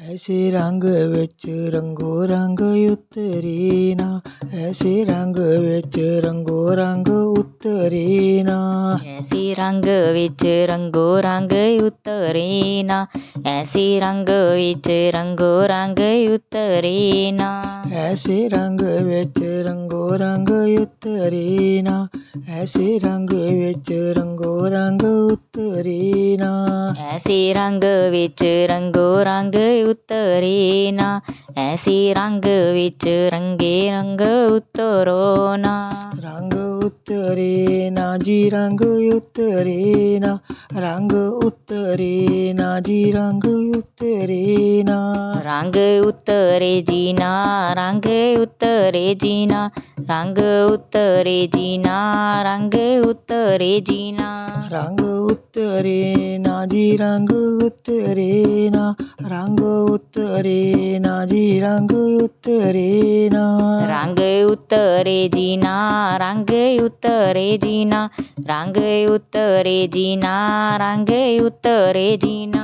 ਐਸੇ ਰੰਗ ਵਿੱਚ ਰੰਗੋ ਰੰਗ ਉਤਰੇ ਨਾ। ਐਸੇ ਰੰਗ ਵਿੱਚ ਰੰਗੋ ਰੰਗ ਉਤਰੇ ਨਾ। ਐਸੀ ਰੰਗ ਵਿੱਚ ਰੰਗੋ ਰੰਗ ਉਤਰੇ ਨਾ। ਐਸੀ ਰੰਗ ਵਿੱਚ ਰੰਗੋ ਰੰਗ ਉਤਰੇ ਨਾ। ਐਸੇ ਰੰਗ ਵਿੱਚ ਰੰਗੋ ਰੰਗ ਉਤਰੇ ਨਾ। ਐਸੇ ਰੰਗ ਵਿੱਚ ਰੰਗੋ ਰੰਗ ਉਤਰੇ ਨਾ। ਐਸੀ ਰੰਗ ਵਿੱਚ ਰੰਗੋ ਰੰਗ उतरेना ਐਸੀ ਰੰਗ ਵਿੱਚ ਰੰਗੇ ਰੰਗ ਉਤਰੋ ਨਾ ਰੰਗ ਉਤਰੇ ਨਾ ਜੀ ਰੰਗ ਉਤਰੇ ਨਾ ਰੰਗ ਉਤਰੇ ਨਾ ਜੀ ਰੰਗ ਉਤਰੇ ਨਾ ਰੰਗ ਉਤਰੇ ਜੀਨਾ ਰੰਗ ਉਤਰੇ ਜੀਨਾ ਰੰਗ ਉਤਰੇ ਜੀਨਾ ਰੰਗ ਉਤਰੇ ਜੀਨਾ ਰੰਗ ਉਤਰੇ ਨਾ ਜੀ ਰੰਗ ਉਤਰੇ ਨਾ ਰੰਗ ਉਤਰੇ ਨਾ ਜੀ ਰੰਗ ਉਤਰੇ ਨਾ। ਰੰਗ ਉਤਰੇ ਜੀਨਾ ਰੰਗ ਉਤਰੇ ਜੀਨਾ ਰੰਗ ਉਤਰੇ ਜੀਨਾ ਰੰਗ ਉਤਰੇ ਜੀਨਾ।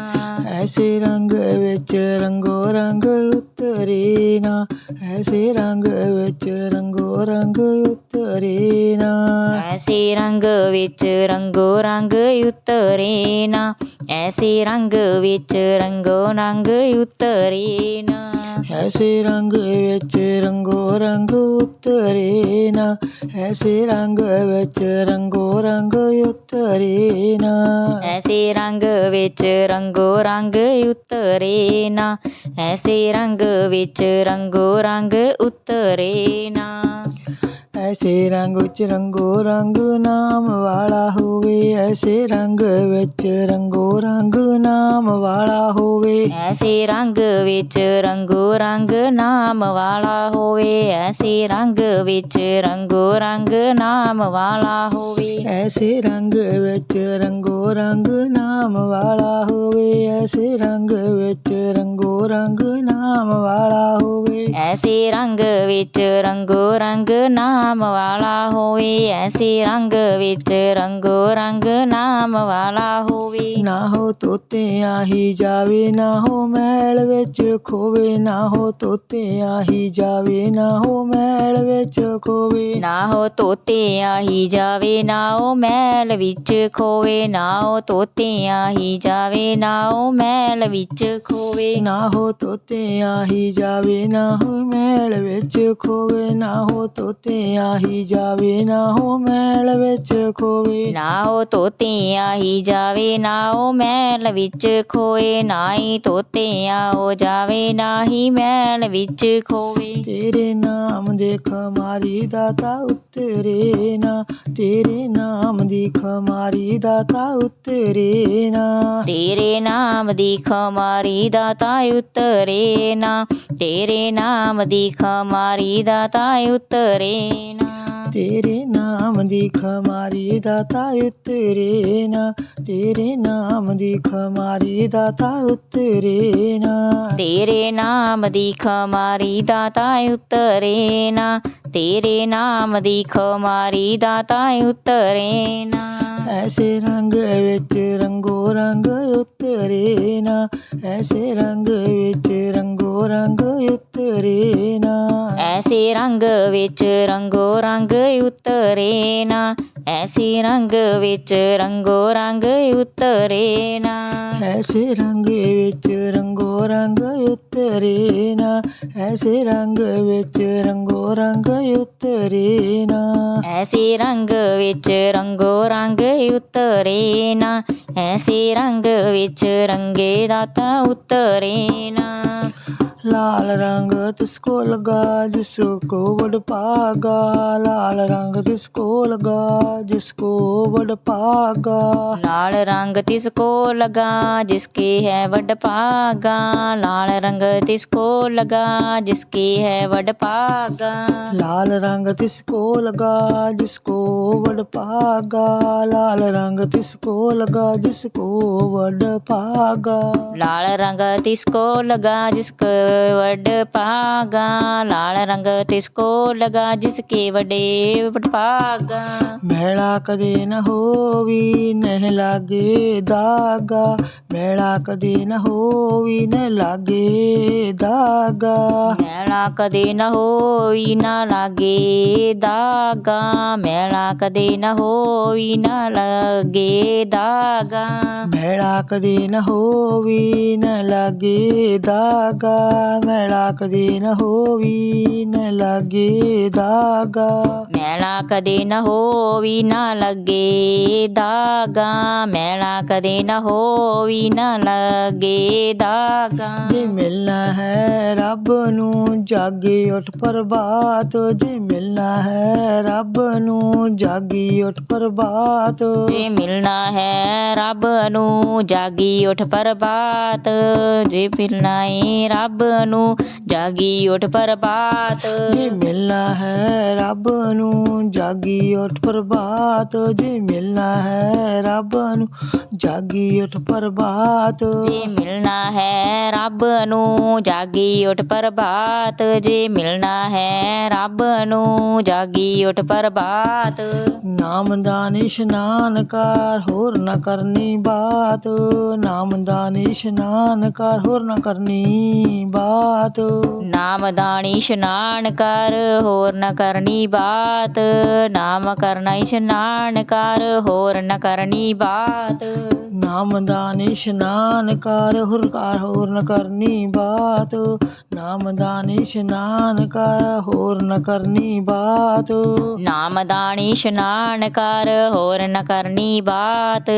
ਐਸੇ ਰੰਗ ਵਿੱਚ ਰੰਗੋ ਰੰਗ ਉਤਰੇ ਨਾ। ਐਸੇ ਰੰਗ ਵਿੱਚ ਰੰਗੋ ਰੰਗ ਉਤਰੇ ਨਾ। ਐਸੇ ਰੰਗ ਵਿੱਚ ਰੰਗੋ ਰੰਗ ਉਤਰੇ ਨਾ। ਐਸੇ ਰੰਗ ਵਿੱਚ ਰੰਗੋ ਰੰਗ ਉਤਰੇ ਨਾ। ਐਸੇ ਰੰਗ ਵਿੱਚ ਰੰਗੋ ਰੰਗ ਉਤਰੇ ਨਾ ਐਸੇ ਰੰਗ ਵਿੱਚ ਰੰਗੋ ਰੰਗ ਉਤਰੇ ਨਾ ਐਸੇ ਰੰਗ ਵਿੱਚ ਰੰਗੋ ਰੰਗ ਉਤਰੇ ਨਾ ਐਸੇ ਰੰਗ ਵਿੱਚ ਰੰਗੋ ਰੰਗ ਉਤਰੇ ਨਾ ਐਸੇ ਰੰਗ ਵਿੱਚ ਰੰਗੋ ਰੰਗ ਨਾਮ ਵਾਲਾ ਹੋਵੇ, ਐਸੇ ਰੰਗ ਵਿੱਚ ਰੰਗੋ ਰੰਗ ਨਾਮ ਵਾਲਾ ਹੋਵੇ। ਐਸੇ ਰੰਗ ਵਿੱਚ ਰੰਗੋ ਰੰਗ ਨਾਮ ਵਾਲਾ ਹੋਵੇ, ਐਸੇ ਰੰਗ ਵਿੱਚ ਰੰਗੋ ਰੰਗ ਨਾਮ ਵਾਲਾ ਹੋਵੇ। ਐਸੇ ਰੰਗ ਵਿੱਚ ਰੰਗੋ ਰੰਗ ਨਾਮ ਵਾਲਾ ਹੋਵੇ ਐਸੇ ਰੰਗ ਵਿੱਚ ਰੰਗੋ ਰੰਗ ਨਾਮ ਵਾਲਾ ਹੋਵੇ। ਐਸੇ ਰੰਗ ਵਿੱਚ ਰੰਗੋ ਰੰਗ ਨਾਮ ਵਾਲਾ ਹੋਵੇ ਐਸੇ ਰੰਗ ਵਿੱਚ ਰੰਗੋ ਰੰਗ ਨਾਮ ਵਾਲਾ ਹੋਵੇ। ਨਾ ਹੋ ਤੋਤੇ ਆਹੀ ਜਾਵੇ ਨਾ ਹੋ ਮੈਲ ਵਿੱਚ ਖੋਵੇ ਨਾ ਹੋ ਤੋਤੇ ਆਹੀ ਜਾਵੇ ਨਾ ਹੋ ਮੈਲ ਵਿੱਚ ਖੋਵੇ। ਨਾ ਹੋ ਤੋਤੇ ਆਹੀ ਜਾਵੇ ਨਾ ਉਹ ਮੈਲ ਵਿੱਚ ਖੋਵੇ ਨਾ ਉਹ ਤੋਤੇ ਆਹੀ ਜਾਵੇ ਨਾ ਉਹ ਮੈਲ ਵਿੱਚ ਖੋਵੇ। ਨਾ ਹੋ ਤੋਤੇ ਆਹੀ ਜਾਵੇ ਨਾ ਹੋ ਮੈਲ ਵਿੱਚ ਖੋਵੇ ਨਾ ਹੋ ਤੋਤੇ ਆਹੀ ਜਾਵੇ ਨਾ ਹੋ ਮੈਲ ਵਿੱਚ ਖੋਵੇ। ਨਾ ਉਹ ਤੋਤੇ ਆਹੀ ਜਾਵੇ ਨਾ ਉਹ ਮੈਲ ਵਿੱਚ ਖੋਏ ਨਾ ਹੀ ਤੋਤੇ ਆਓ ਜਾਵੇ ਨਾ ਹੀ ਮੈਲ ਵਿੱਚ ਖੋਵੇ। ਤੇਰੇ ਨਾਮ ਦੇ ਖਮਾਰੀ ਦਾਤਾ ਉਤਰੇ ਨਾ ਤੇਰੇ ਨਾਮ ਦੀ ਖਮਾਰੀ ਦਾਤਾ ਉਤਰੇ ਨਾ। ਤੇਰੇ ਨਾਮ ਦੀ ਖਮਾਰੀ ਦਾਤਾ ਉਤਰੇ ਨਾ। ਤੇਰੇ ਨਾਮ ਦੀ ਖਮਾਰੀ ਦਾਤਾ ਉਤਰੇ ਨਾ। ਤੇਰੇ ਨਾਮ ਦੀ ਖਮਾਰੀ ਦਾਤਾ ਉਤਰੇ ਨਾ। ਤੇਰੇ ਨਾਮ ਦੀ ਖਮਾਰੀ ਦਾਤਾ ਉਤਰੇ ਨਾ। ਤੇਰੇ ਨਾਮ ਦੀ ਖਮਾਰੀ ਦਾਤਾ ਉਤਰੇ ਨਾ। ਤੇਰੇ ਨਾਮ ਦੀ ਖਮਾਰੀ ਦਾਤਾ ਉਤਰੇ ਨਾ। ਐਸੇ ਰੰਗ ਵਿੱਚ ਰੰਗੋ ਰੰਗ ਉਤਰੇ ਨਾ ਐਸੇ ਰੰਗ ਵਿੱਚ ਰੰਗੋ ਰੰਗ ਉਤਰੇ ਨਾ। ਐਸੇ ਰੰਗ ਵਿੱਚ ਰੰਗੋ ਰੰਗ ਉਤਰੇ ਨਾ ਐਸੇ ਰੰਗ ਵਿੱਚ ਰੰਗੋ ਰੰਗ ਉਤਰੇ ਨਾ। ਐਸੇ ਰੰਗ ਵਿੱਚ ਰੰਗੋ ਰੰਗ ਉਤਰੇ ਨਾ, ਐਸੇ ਰੰਗ ਵਿੱਚ ਰੰਗੋ ਰੰਗ ਉਤਰੇ ਨਾ। ਐਸੇ ਰੰਗ ਵਿੱਚ ਰੰਗੋ ਰੰਗ ਉਤਰੇ ਨਾ, ਐਸੇ ਰੰਗ ਵਿੱਚ ਰੰਗੇ ਦਾਤਾ ਉਤਰੇ ਨਾ। लाल रंग तुझको लगा जिसको बड़ पागा लाल रंग तुझको लगा जिसको बड़ पागा लाल रंग तिसको लगा जिसकी है बड़ पागा लाल रंग तिसको लगा जिसकी है बड़ पागा लाल रंग तिसको लगा जिसको बड़ पागा लाल रंग तिसको लगा जिसको बड़ पागा लाल रंग तिसको लगा जिसको ਵੱਡ ਪਾਗਾ ਲਾਲ ਰੰਗ ਤਿਸ ਕੋ ਲਗਾ ਜਿਸ ਕੇ ਵੱਡੇ ਵਡਭਾਗਾ ਮੈਲਾ ਕਦੇ ਨ ਹੋਵੀ ਨਹਿ ਲਾਗੇ ਦਾਗਾ। ਮੈਲਾ ਕਦੇ ਨ ਹੋਵੀ ਨ ਲਾਗੇ ਦਾਗਾ। ਮੈਲਾ ਕਦੇ ਨ ਹੋਈ ਨਾ ਲਾਗੇ ਦਾਗਾ। ਮੈਲਾ ਕਦੇ ਨ ਹੋਈ ਨਾ ਲਾਗੇ ਦਾਗਾ। ਮੈਲਾ ਕਦੇ ਨ ਹੋਵੀ ਨ ਲਾਗੇ ਦਾਗਾ। ਮੈਲਾ ਕਦੇ ਨ ਹੋਵੀ ਨ ਲਾਗੇ ਦਾਗਾ। ਮੈਲਾ ਕਦੇ ਨ ਹੋਵੀ ਨਾ ਲੱਗੇ ਦਾਗਾ। ਮੈਲਾ ਕਦੇ ਨ ਹੋਵੀ ਨਾ ਲੱਗੇ ਦਾਗਾ। ਜੇ ਮਿਲਣਾ ਹੈ ਰੱਬ ਨੂੰ ਜਾਗੀ ਉੱਠ ਪ੍ਰਭਾਤ। ਜੇ ਮਿਲਣਾ ਹੈ ਰੱਬ ਨੂੰ ਜਾਗੀ ਉੱਠ ਪ੍ਰਭਾਤ। ਜੇ ਮਿਲਣਾ ਹੈ ਰੱਬ ਨੂੰ ਜਾਗੀ ਉੱਠ ਪ੍ਰਭਾਤ। ਜੇ ਮਿਲਣਾ ਏ ਰੱਬ ਨੂੰ ਜਾਗੀ ਉੱਠ ਪ੍ਰਭਾਤ। ਜੇ ਮਿਲਣਾ ਹੈ ਰੱਬ ਨੂੰ ਜਾਗੀ ਉੱਠ ਪ੍ਰਭਾਤ। ਜੇ ਮਿਲਣਾ ਹੈ ਰੱਬ ਨੂੰ ਜਾਗੀ ਉੱਠ ਪ੍ਰਭਾਤ। ਜੇ ਮਿਲਣਾ ਹੈ ਰੱਬ ਨੂੰ ਜਾਗੀ ਉੱਠ ਪ੍ਰਭਾਤ। ਜੇ ਮਿਲਣਾ ਹੈ ਰੱਬ ਨੂੰ ਜਾਗੀ ਉੱਠ ਪ੍ਰਭਾਤ। ਨਾਮ ਦਾ ਨਿਸ਼ਨਾਨ ਕਰ ਹੋਰ ਨਾ ਕਰਨੀ ਬਾਤ। ਨਾਮ ਦਾ ਨਿਸ਼ਨਾਨ ਕਰ ਹੋਰ ਨਾ ਕਰਨੀ ਬਾਤ। ਨਾਮ ਦਾਣੀ ਇਸ਼ਨਾਨ ਕਰ, ਹੋਰ ਨ ਕਰਨੀ ਬਾਤ। ਨਾਮ ਕਰਨਾ ਇਸ਼ਨਾਨ ਕਰ, ਹੋਰ ਨ ਕਰਨੀ ਬਾਤ। ਨਾਮ ਦਾ ਨਿਸ਼ਨਾਨ ਕਰ ਹੋਰ ਕਰ ਹੋਰ ਨ ਕਰਨੀ ਬਾਤ। ਨਾਮ ਦਾ ਨਿਸ਼ਨਾਨ ਕਰ ਹੋਰ ਨ ਕਰਨੀ ਬਾਤ। ਨਾਮ ਦਾਣੀ ਇਸ਼ਨਾਨ ਕਰ ਹੋਰ ਨ ਕਰਨੀ ਬਾਤ।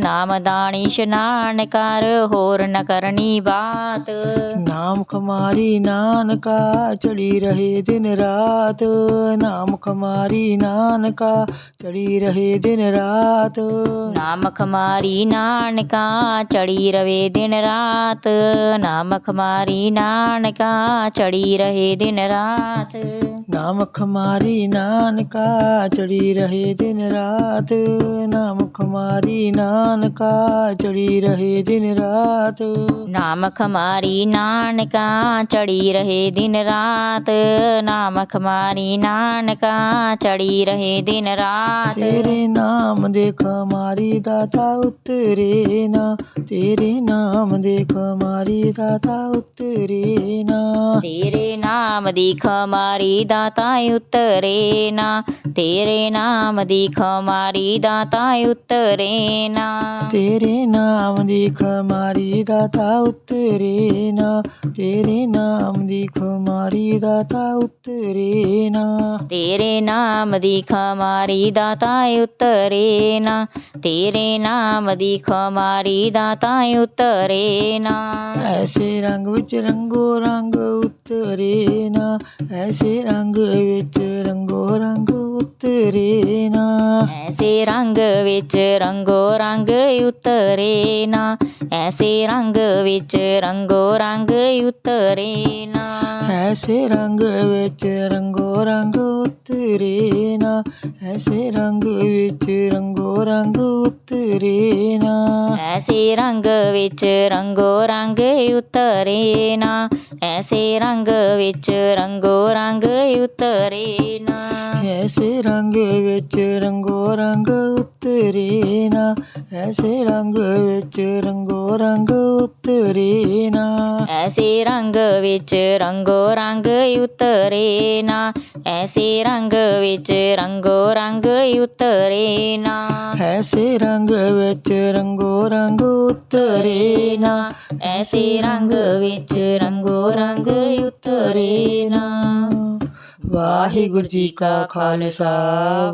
ਨਾਮ ਦਾਣੀ ਇਸ਼ਨਾਨ ਕਰ ਹੋਰ ਨ ਕਰਨੀ ਬਾਤ। ਨਾਮ ਖਮਾਰੀ ਨਾਨਕਾ ਚੜੀ ਰਹੇ ਦਿਨ ਰਾਤ। ਨਾਮ ਖਮਾਰੀ ਨਾਨਕਾ ਚੜੀ ਰਹੇ ਦਿਨ ਰਾਤ। ਨਾਮ ਖਮਾਰੀ ਨਾਨਕਾ ਚੜੀ ਰਵੇ ਦਿਨ ਰਾਤ ਨਾਮ ਖਮਾਰੀ ਨਾਨਕਾ ਚੜੀ ਰਹੇ ਦਿਨ ਰਾਤ। ਨਾਮ ਖਮਾਰੀ ਨਾਨਕਾ ਚੜੀ ਰਹੇ ਦਿਨ ਰਾਤ ਨਾਮ ਖਮਾਰੀ ਨਾਨਕਾ ਚੜੀ ਰਹੇ ਦਿਨ ਰਾਤ। ਨਾਮ ਖਮਾਰੀ ਨਾਨਕਾ ਚੜੀ ਰਹੇ ਦਿਨ ਰਾਤ ਨਾਮ ਖਮਾਰੀ ਨਾਨਕਾ ਚੜੀ ਰਹੇ ਦਿਨ ਰਾਤ। ਤੇਰੇ ਨਾਮ ਦੇ ਖਮਾਰੀ ਦਾਤਾ ਉਤਰੇ ਨਾ ਤੇਰੇ ਨਾਮ ਦੇ ਖਮਾਰੀ ਦਾਤਾ ਉਤਰੇ ਨਾ। ਤੇਰੇ ਨਾਮ ਦੀ ਖਮਾਰੀ ਦਾਤਾ ਉਤਰੇ ਨਾ ਤੇਰੇ ਨਾਮ ਦੀ ਖਮਾਰੀ ਦਾਤਾ ਉਤਰੇ ਨਾ। ਤੇਰੇ ਨਾਮ ਦੀ ਖਮਾਰੀ ਦਾਤਾ ਉਤਰੇ ਨਾ ਤੇਰੇ ਨਾਮ ਦੀ ਖਮਾਰੀ ਦਾਤਾ ਉਤਰੇ ਨਾ। ਤੇਰੇ ਨਾਮ ਦੀ ਖਮਾਰੀ ਦਾਤਾ ਉਤਰੇ ਨਾ। ਤੇਰੇ ਨਾਮ ਦੀ ਖਮਾਰੀ ਦਾਤਾ ਉਤਰੇ ਨਾ। ਐਸੇ ਰੰਗ ਵਿੱਚ ਰੰਗੋ ਰੰਗ ਉਤਰੇ ਨਾ। ਐਸੇ ਰੰਗ ਵਿੱਚ ਰੰਗੋ ਰੰਗ ਉਤਰੇ ਨਾ ਐਸੇ ਰੰਗ ਵਿੱਚ ਰੰਗੋ ਰੰਗ ਉਤਰੇ ਨਾ ਐਸੇ ਰੰਗ ਵਿੱਚ ਰੰਗੋ ਰੰਗ ਉਤਰੇ ਨਾ ਐਸੇ ਰੰਗ ਵਿੱਚ ਰੰਗੋ ਰੰਗ ਉਤਰੇ ਨਾ ਐਸੇ ਰੰਗ ਵਿੱਚ ਰੰਗੋ ਰੰਗ ਉਤਰੇ ਨਾ ਐਸੇ ਰੰਗ ਵਿੱਚ ਰੰਗੋ ਰੰਗ ਉਤਰੇ ਨਾ ਐਸੇ ਰੰਗ ਵਿੱਚ ਰੰਗੋ ਰੰਗ ਉਤਰੇ ਨਾ ਐਸੇ ਰੰਗ ਵਿੱਚ ਰੰਗੋ ਰੰਗ ਉਤਰੇ ਨਾ ਐਸੇ ਰੰਗ ਵਿੱਚ ਰੰਗੋ ਰੰਗ ਉਤਰੇ ਨਾ ਐਸੇ ਰੰਗ ਵਿੱਚ ਰੰਗੋ ਰੰਗ ਉਤਰੇ ਨਾ ਐਸੇ ਰੰਗ ਵਿੱਚ ਰੰਗੋ ਰੰਗ ਉਤਰੇ ਨਾ ਐਸੇ ਰੰਗ ਵਿੱਚ ਰੰਗੋ ਰੰਗ ਉਤਰੇ ਨਾ ਐਸੇ ਰੰਗ ਵਿੱਚ ਰੰਗੋ ਰੰਗ ਉਤਰੇ ਨਾ। ਵਾਹਿਗੁਰੂ ਜੀ ਕਾ ਖਾਲਸਾ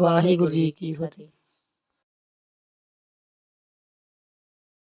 ਵਾਹਿਗੁਰੂ ਜੀ ਕੀ ਫਤਿਹ।